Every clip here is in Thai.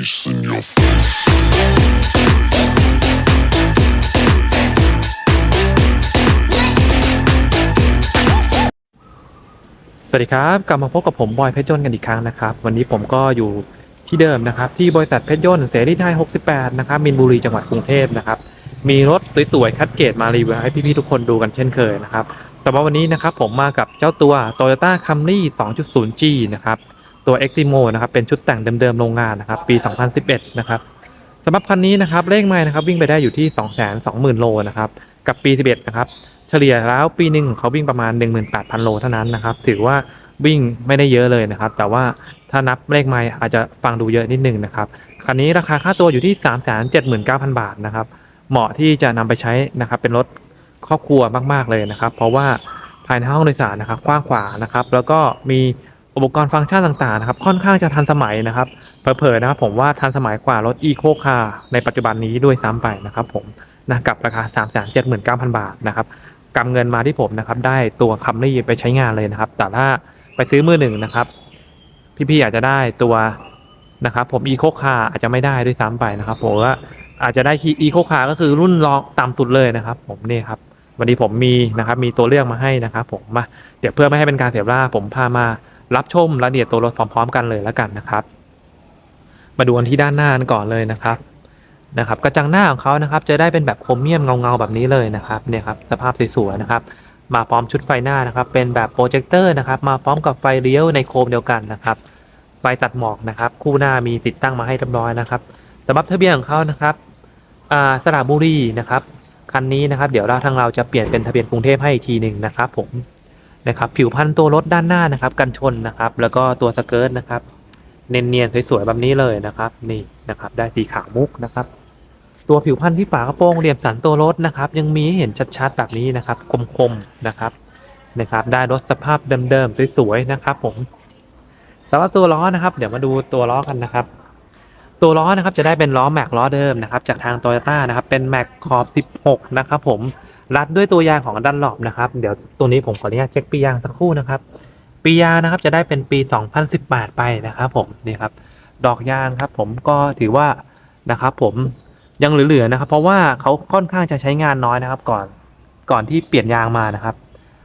face in your face. สวัสดีครับ กลับมาพบกับผมบอยเพชรยนต์กันอีกครั้งนะครับ วันนี้ผมก็อยู่ที่เดิมนะครับ ที่บริษัทเพชรยนต์เสรีไทย 68 นะครับมินบุรีจังหวัดกรุงเทพนะครับ มีรถสวยๆคัดเกรดมารีวิวให้พี่ๆทุกคนดูกันเช่นเคยนะครับสำหรับวันนี้นะครับผมมากับเจ้าตัว Toyota Camry 2.0G นะครับ ตัว Eximo นะครับเป็นชุดแต่งเดิมๆโรงงานนะครับปี 2011 นะครับสำหรับคันนี้นะครับเลขไมล์นะครับวิ่งไปได้อยู่ที่ 220,000 โลนะครับกับปี 11 นะครับเฉลี่ยแล้วปีหนึ่งเขาวิ่งประมาณ 18,000 โลเท่านั้นนะครับถือว่าวิ่งไม่ได้เยอะเลยนะครับ แต่ว่าถ้านับเลขไมล์อาจจะฟังดูเยอะนิดนึงนะครับคันนี้ราคาค่าตัวอยู่ที่ 379,000 บาทนะครับเหมาะที่จะนำไปใช้นะครับเป็นรถครอบครัวมากๆเลยนะครับ เพราะว่าภายในห้องโดยสารนะครับกว้างขวางนะครับ แล้วก็มี อุปกรณ์ฟังก์ชันต่างๆนะครับค่อนข้างจะทันสมัยนะครับเผลอๆนะครับผมว่าทันสมัยกว่ารถ Eco Car ในปัจจุบันนี้ด้วยซ้ำไปนะครับผมนะกับราคา 379,000 บาทนะครับกำเงินมาที่ผมนะครับได้ตัวคัมรี่ไปใช้งานเลยนะครับ แต่ถ้าไปซื้อมือหนึ่งนะครับ พี่ๆอาจจะได้ตัวนะครับผมอีโคคาอาจจะไม่ได้ด้วยซ้ำไปนะครับผมว่าอาจจะได้อีโคคาก็คือรุ่นรองต่ำสุดเลยนะครับ ผมนี่ครับวันนี้ผมมีนะครับมีตัวเลือกมาให้นะครับ ผมมาเดี๋ยวเพื่อไม่ให้เป็นการเสียเวลาผมพามา รับชมรายละเอียดตัวรถพร้อม ๆ กันเลยแล้วกันนะครับ มาดูกันที่ด้านหน้ากันก่อนเลยนะครับนะครับกระจังหน้าของเขานะครับจะได้เป็นแบบโครเมียมเงาๆแบบนี้เลยนะครับเนี่ยครับสภาพสวยๆนะครับ มาพร้อมชุดไฟหน้านะครับ เป็นแบบโปรเจคเตอร์นะครับ มาพร้อมกับไฟเลี้ยวในโคมเดียวกันนะครับไฟตัดหมอกนะครับ คู่หน้ามีติดตั้งมาให้เรียบร้อยนะครับสำหรับทะเบียนของเขานะครับอ่าสระบุรีนะครับคันนี้นะครับ เดี๋ยวเราทางเราจะเปลี่ยนเป็นทะเบียนกรุงเทพให้อีกทีหนึ่งนะครับผม นะครับผิวพันธุ์ตัวรถด้านหน้านะครับกันชนนะครับแล้วก็ตัวสเกิร์ตนะครับเนียนๆสวยๆแบบนี้เลยนะครับนี่นะครับได้สีขาวมุกนะครับตัวผิวพันธุ์ที่ฝากระโปรงเหลี่ยมสันตัวรถนะครับยังมีให้เห็นชัดๆแบบนี้นะครับคมๆนะครับนะครับได้รถสภาพเดิมๆสวยๆนะครับผมสำหรับตัวล้อนะครับ เดี๋ยวมาดูตัวล้อกันนะครับ ตัวล้อนะครับจะได้เป็นล้อแม็กล้อเดิมนะครับจากทางโตโยต้านะครับเป็นแม็กขอบ 16 นะครับผม รัดด้วยตัวยางของดันหลบนะครับ เดี๋ยวตัวนี้ผมขออนุญาตเช็คปียางสักครู่นะครับ ปียางนะครับจะได้เป็นปี 2018 ไปนะครับผมนี่ครับ ดอกยางครับผมก็ถือว่านะครับผมยังเหลือๆนะครับ เพราะว่าเขาค่อนข้างจะใช้งานน้อยนะครับก่อนก่อนที่เปลี่ยนยางมานะครับ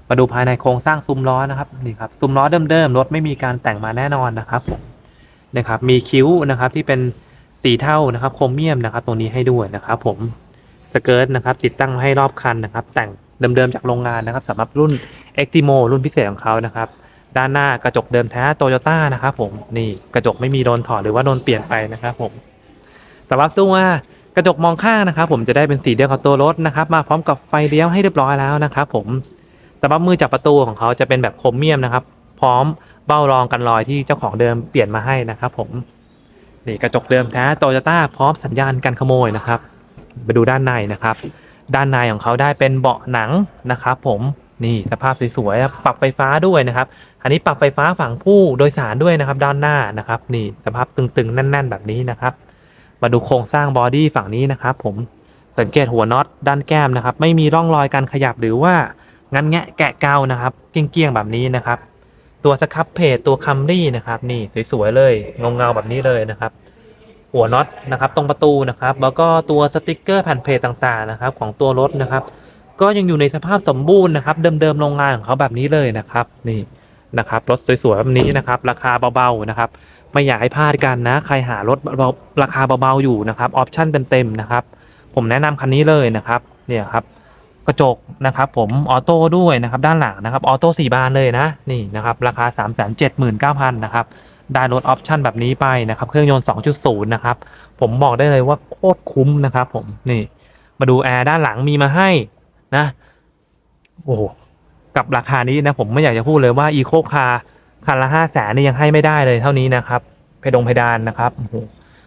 มาดูภายในโครงสร้างซุ้มล้อนะครับนี่ครับซุ้มล้อเดิมๆรถไม่มีการแต่งมาแน่นอนนะครับผมนะครับมีคิ้วนะครับที่เป็นสีเทานะครับโครเมียมนะครับตรงนี้ให้ด้วยนะครับผม สเกิร์ตนะครับ ติดตั้งมาให้รอบคันนะครับ แต่งเดิมๆจากโรงงานนะครับสำหรับรุ่น e x t i m o รุ่นพิเศษของเขานะครับ ด้านหน้ากระจกเดิมแท้โตโยต้านะครับผมนี่กระจกไม่มีโดนถอดหรือว่าโดนเปลี่ยนไปนะครับผมสำหรับตัวกระจกมองข้างนะครับ ผมจะได้เป็นสีเดียวกับตัวรถนะครับ มาพร้อมกับไฟเลี้ยวให้เรียบร้อยแล้วนะครับผมสำหรับมือจับประตูของเขาจะเป็นแบบโครเมียมนะครับ พร้อมเบ้ารองกันรอยที่เจ้าของเดิมเปลี่ยนมาให้นะครับ ผมนี่กระจกเดิมแท้โตโยต้าพร้อมสัญญาณกันขโมยนะครับ ไปดูด้านในนะครับ ด้านในของเขาได้เป็นเบาะหนังนะครับผมนี่สภาพสวยๆปรับไฟฟ้าด้วยนะครับ อันนี้ปรับไฟฟ้าฝั่งผู้โดยสารด้วยนะครับ ด้านหน้านะครับ นี่สภาพตึงๆแน่น ๆ แบบนี้นะครับ มาดูโครงสร้างบอดี้ฝั่งนี้นะครับ ผมสังเกตหัวน็อตด้านแก้มนะครับ ไม่มีร่องรอยการขยับหรือว่างันแงะแกะเกานะครับ เกี้ยงๆแบบนี้นะครับ ตัวสครับเพจตัวคัมรี่นะครับ นี่สวยๆเลยเงาเงาๆแบบนี้เลยนะครับ หัวน็อตนะครับ ตรงประตูนะครับ แล้วก็ตัวสติกเกอร์แผ่นเพจต่างๆนะครับ ของตัวรถนะครับ ก็ยังอยู่ในสภาพสมบูรณ์นะครับเดิมๆโรงงานของเขาแบบนี้เลยนะครับนี่นะครับรถสวยๆแบบนี้นะครับ ราคาเบาๆนะครับ ไม่อยากให้พลาดกันนะ ใครหารถเบาๆราคาเบาๆอยู่นะครับออปชั่นเต็มๆนะครับ ผมแนะนำคันนี้เลยนะครับเนี่ยครับกระจกนะครับ ผมออโต้ด้วยนะครับ ด้านหลังนะครับออโต้สี่บานเลยนะนี่นะครับ ราคา 3 7 9 0 0 0นะครับ ได้รถออปชั่นแบบนี้ไปนะครับ เครื่องยนต์ 2.0 นะครับ ผมบอกได้เลยว่าโคตรคุ้มนะครับผม นี่ มาดูแอร์ด้านหลังมีมาให้นะ โอ้โหกับราคานี้นะผมไม่อยากจะพูดเลยว่าอีโคคาคันละห้าแสนนี่ยังให้ไม่ได้เลยเท่านี้นะครับ เพดงเพดานนะครับโอ้โห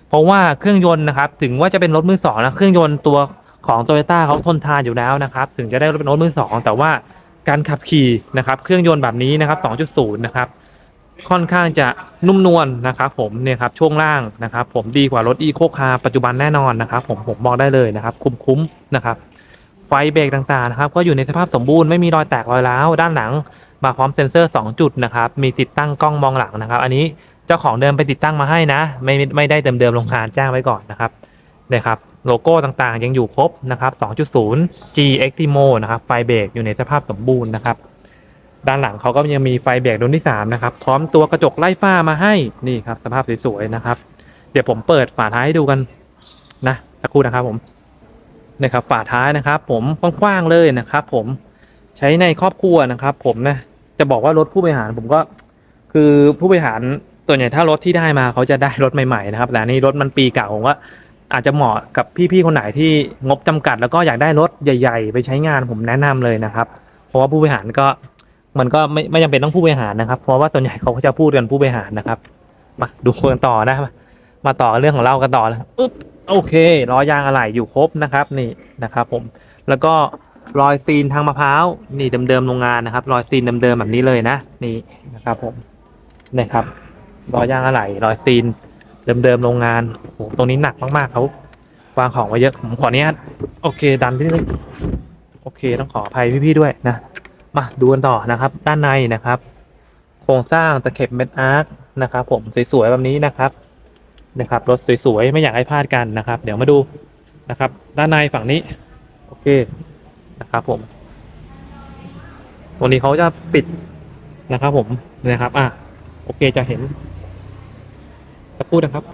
เพราะว่าเครื่องยนต์นะครับ ถึงว่าจะเป็นรถมือสองนะเครื่องยนต์ตัวของโตโยต้าเขาทนทานอยู่แล้วนะครับ ถึงจะได้รถเป็นรถมือสองแต่ว่าการขับขี่นะครับ เครื่องยนต์แบบนี้นะครับ 2.0 นะครับ ค่อนข้างจะนุ่มนวลนะครับผมเนี่ยครับช่วงล่างนะครับผมดีกว่ารถอีโคคาปัจจุบันแน่นอนนะครับผมผมบอกได้เลยนะครับ คุ้มๆนะครับ ไฟเบรกต่างๆนะครับก็อยู่ในสภาพสมบูรณ์ไม่มีรอยแตกรอยร้าวด้านหลังมาพร้อมเซ็นเซอร์ 2 จุดนะครับมีติดตั้งกล้องมองหลังนะครับ อันนี้เจ้าของเดิมไปติดตั้งมาให้นะ ไม่ไม่ได้เดิมเดิมๆลงคานแจ้งไว้ก่อนนะครับนะครับโลโก้ต่างๆยังอยู่ครบนะครับ 2.0 G Extimo นะครับไฟเบรกอยู่ในสภาพสมบูรณ์นะครับ ด้านหลังเขาก็ยังมีไฟเบรกรุ่นที่3นะครับพร้อมตัวกระจกไล่ฝ้ามาให้นี่ครับสภาพสวยๆนะครับ เดี๋ยวผมเปิดฝาท้ายให้ดูกันนะสักครู่นะครับผมนะครับฝาท้ายนะครับ ผมกว้างๆเลยนะครับ ผมใช้ในครอบครัวนะครับ ผมนะจะบอกว่ารถผู้บริหารผมก็คือผู้บริหารส่วนใหญ่ถ้ารถที่ได้มาเขาจะได้รถใหม่ๆนะครับแต่นี่รถมันปีเก่าผมว่าอาจจะเหมาะกับพี่ๆคนไหนที่งบจำกัด แล้วก็อยากได้รถใหญ่ ๆ ไปใช้งานผมแนะนำเลยนะครับ เพราะว่าผู้บริหารก็ มันก็ไม่ไม่จำเป็นต้องผู้บริหารนะครับ เพราะว่าส่วนใหญ่เขาก็จะพูดกันผู้บริหารนะครับ มาดูกันต่อนะมามาต่อเรื่องของเรากันต่อแล้วอึ๊บโอเคล้อยางอะไหล่อยู่ครบนะครับนี่นะครับ ผมแล้วก็รอยซีนทางมะพร้าวนี่เดิมๆโรงงานนะครับ รอยซีนเดิมๆแบบนี้เลยนะ นี่นะครับ ผมนะครับรอยยางอะไหล่รอยซีนเดิมๆโรงงานโอ้โหตรงนี้หนักมากๆเขาวางของไว้เยอะผมขออนุญาตโอเคดันพี่โอเคต้องขออภัยพี่ๆด้วยนะ มาดูกันต่อนะครับ ด้านในนะครับ โครงสร้างตะเข็บเม็ดอาร์คนะครับ ผมสวยๆแบบนี้นะครับนะครับรถสวยๆไม่อยากให้พลาดกันนะครับ เดี๋ยวมาดูนะครับ ด้านในฝั่งนี้ โอเคนะครับ ผมตรงนี้เขาจะปิดนะครับ ผมนะครับ อะโอเคจะเห็นสักครู่นะครับ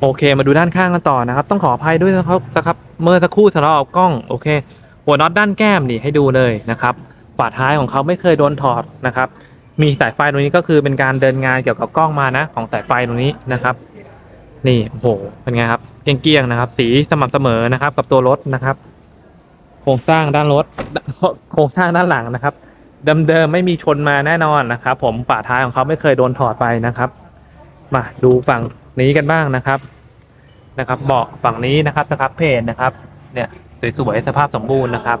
โอเค มาดูด้านข้างกันต่อนะครับ ต้องขออภัยด้วยนะครับสักครับ เมื่อสักครู่ทะเลาะเอากล้อง โอเค หัวน็อตด้านแก้มนี่ให้ดูเลยนะครับ ฝาท้ายของเขาไม่เคยโดนถอดนะครับ มีสายไฟตรงนี้ก็คือเป็นการเดินงานเกี่ยวกับกล้องมานะ ของสายไฟตรงนี้นะครับ นี่โอ้โหเป็นไงครับเกลี้ยงๆนะครับ สีสม่ำเสมอนะครับ กับตัวรถนะครับ โครงสร้างด้านรถโครงสร้างด้านหลังนะครับเดิมๆไม่มีชนมาแน่นอนนะครับ ผมฝาท้ายของเขาไม่เคยโดนถอดไปนะครับ มาดูฝั่งนี้กันบ้างนะครับนะครับเบาะฝั่งนี้นะครับสครับเพจนะครับ เนี่ยสวยๆสภาพสมบูรณ์นะครับ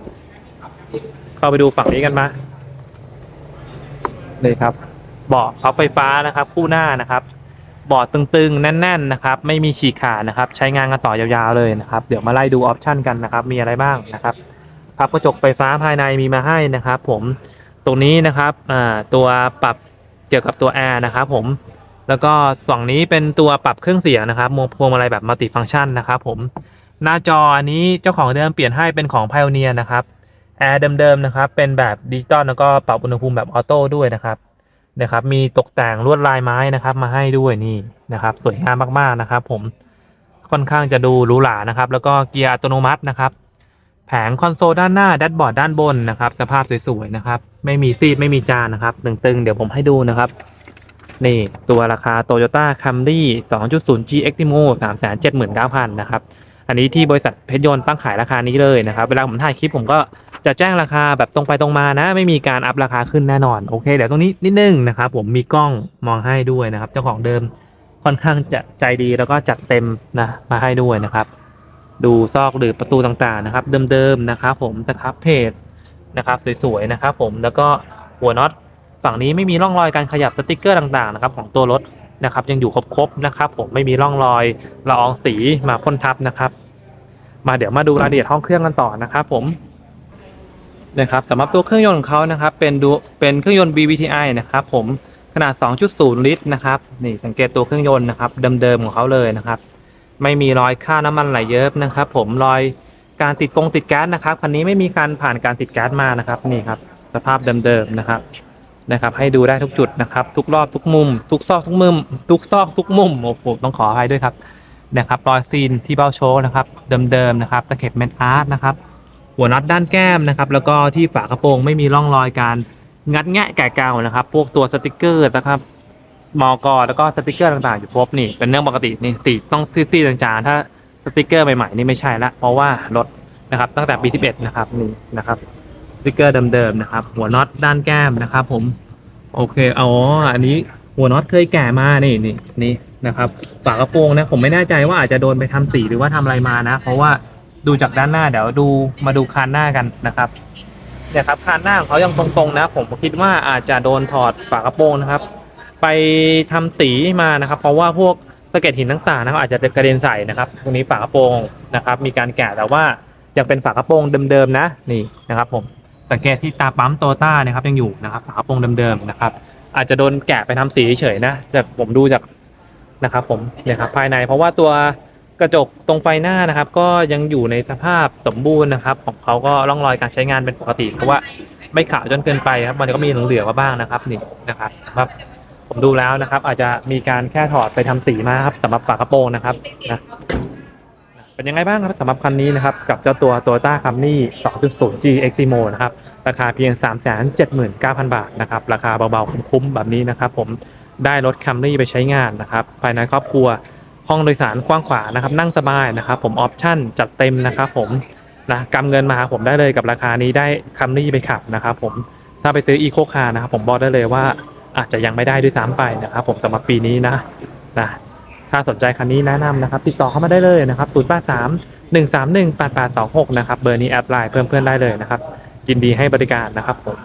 เข้าไปดูฝั่งนี้กันมาเลยครับเบาะพับไฟฟ้านะครับ คู่หน้านะครับเบาะตึงๆ แน่น ๆ นะครับ ไม่มีฉีกขาดนะครับ ใช้งานกันต่อยาวๆเลยนะครับ เดี๋ยวมาไล่ดูออปชันกันนะครับ มีอะไรบ้างนะครับพับกระจกไฟฟ้าภายในมีมาให้นะครับ ผมตรงนี้นะครับอ่าตัวปรับเกี่ยวกับตัวแอร์นะครับ ผมแล้วก็ฝั่งนี้เป็นตัวปรับเครื่องเสียงนะครับพวงมาลัยแบบมัลติฟังก์ชันนะครับ ผมหน้าจออันนี้เจ้าของเดิมเปลี่ยนให้เป็นของ Pioneer นะครับ แอร์เดิมๆนะครับ เป็นแบบดิจิตอลแล้วก็ปรับอุณหภูมิแบบออโต้ด้วยนะครับนะครับ มีตกแต่งลวดลายไม้นะครับ มาให้ด้วยนี่นะครับ สวยงามมากๆนะครับ ผมค่อนข้างจะดูหรูหรานะครับ แล้วก็เกียร์อัตโนมัตินะครับ แผงคอนโซลด้านหน้าแดชบอร์ดด้านบนนะครับ สภาพสวยๆนะครับ ไม่มีซีดไม่มีจานนะครับตึงๆ เดี๋ยวผมให้ดูนะครับ นี่ตัวราคา Toyota Camry 2.0 G Extimo 379,000นะครับ อันนี้ที่บริษัทเพชรยนต์ตั้งขายราคานี้เลยนะครับ เวลาผมถ่ายคลิปผมก็จะแจ้งราคาแบบตรงไปตรงมานะ ไม่มีการอัพราคาขึ้นแน่นอนโอเคเดี๋ยวตรงนี้นิดนึงนะครับผมมีกล้องมองให้ด้วยนะครับ เจ้าของเดิมค่อนข้างจะใจดีแล้วก็จัดเต็มนะมาให้ด้วยนะครับ ดูซอกหรือประตูต่างๆนะครับ เดิมๆนะครับ ผมสครับเพจนะครับสวยๆนะครับ ผมแล้วก็หัวน็อตฝั่งนี้ไม่มีร่องรอยการขยับสติกเกอร์ต่างๆนะครับ ของตัวรถ นะครับ ยังอยู่ครบๆนะครับ ผมไม่มีร่องรอยละอองสีมาพ่นทับนะครับ มาเดี๋ยวมาดูรายละเอียดห้องเครื่องกันต่อนะครับ ผมนะครับสำหรับตัวเครื่องยนต์ของเขานะครับ เป็นดูเป็นเครื่องยนต์ BVTi นะครับ ผมขนาด 2.0 ลิตรนะครับนี่สังเกตตัวเครื่องยนต์นะครับเดิมๆของเขาเลยนะครับ ไม่มีรอยค่าน้ำมันไหลเยิ้มนะครับ ผมรอยการติดกงติดแก๊สนะครับคันนี้ไม่มีการผ่านการติดแก๊สมานะครับ นี่ครับ สภาพเดิมๆนะครับ นะครับให้ดูได้ทุกจุดนะครับ ทุกรอบทุกมุม ทุกซอกทุกมุม ทุกซอกทุกมุมโอ้โหต้องขออภัยด้วยครับนะครับรอยซีนที่เบ้าโชว์นะครับเดิมๆนะครับตะเข็บเมนอาร์ตนะครับหัวน็อตด้านแก้มนะครับแล้วก็ที่ฝากระโปรงไม่มีร่องรอยการงัดแงะแกะกาวนะครับ พวกตัวสติกเกอร์นะครับมอกอแล้วก็สติกเกอร์ต่างๆอยู่ครบนี่เป็นเรื่องปกตินี่ตีต้องตีๆจางๆถ้าสติกเกอร์ใหม่ๆนี่ไม่ใช่ละเพราะว่ารถนะครับตั้งแต่ปี11นะครับนี่นะครับ ติกเกอร์เดิมๆนะครับ หัวน็อตด้านแก้มนะครับ ผม โอเคอ๋ออันนี้หัวน็อตเคยแก่มานี่นี่นี่นะครับฝากระโปรงนะผมไม่แน่ใจว่าอาจจะโดนไปทำสีหรือว่าทำอะไรมานะ เพราะว่าดูจากด้านหน้าเดี๋ยวดูมาดูคานหน้ากันนะครับเนี่ยครับคานหน้าของเขายังตรงๆนะ ผมคิดว่าอาจจะโดนถอดฝากระโปรงนะครับ ไปทำสีมานะครับ เพราะว่าพวกสะเก็ดหินต่างๆนะครับอาจจะกระเด็นใส่นะครับ ตรงนี้ฝากระโปรงนะครับ มีการแกะแต่ว่ายังเป็นฝากระโปรงเดิมๆนะนี่นะครับผม สังเกตที่ตาปั๊มโตต้านะครับยังอยู่นะครับฝากระโปรงเดิมๆนะครับ อาจจะโดนแกะไปทำสีเฉยๆนะแต่ผมดูจากนะครับ ผมเนี่ยครับภายใน เพราะว่าตัวกระจกตรงไฟหน้านะครับ ก็ยังอยู่ในสภาพสมบูรณ์นะครับ ของเขาก็ร่องรอยการใช้งานเป็นปกติ เพราะว่าไม่ขาวจนเกินไปครับ มันก็มีเหลือๆมาบ้างนะครับนี่นะครับครับผมดูแล้วนะครับ อาจจะมีการแค่ถอดไปทำสีมาครับสำหรับฝากระโปรงนะครับนะ เป็นยังไงบ้างครับสำหรับคันนี้นะครับ กับเจ้าตัว Toyota Camry 2.0 G Extremo นะครับ ราคาเพียง 379,000 บาทนะครับ ราคาเบาๆ คุ้มๆ แบบนี้นะครับ ผมได้รถ Camry ไปใช้งานนะครับ ภายในครอบครัวห้องโดยสารกว้างขวางนะครับ นั่งสบายนะครับ ผมออปชั่นจัดเต็มนะครับผมนะกำเงินมาผมได้เลยกับราคานี้ได้ Camry ไปขับนะครับผมถ้าไปซื้อ Eco Car นะครับผมบอกได้เลยว่าอาจจะยังไม่ได้ด้วยซ้ำไปนะครับผมสำหรับปีนี้นะนะ ถ้าสนใจคันนี้แนะนำนะครับ ติดต่อเข้ามาได้เลยนะครับ083 131 8826นะครับ เบอร์นี้แอดไลน์เพิ่มเพื่อนได้เลยนะครับ ยินดีให้บริการนะครับผม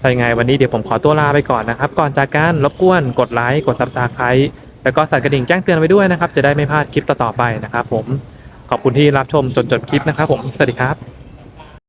ถ้ายังไงวันนี้เดี๋ยวผมขอตัวลาไปก่อนนะครับ ก่อนจากการรบกวนกดไลค์กดซับสไครต์แล้วก็สั่นกระดิ่งแจ้งเตือนไว้ด้วยนะครับ จะได้ไม่พลาดคลิปต่อๆไปนะครับ ผม ขอบคุณที่รับชมจนจบคลิปนะครับ ผม สวัสดีครับ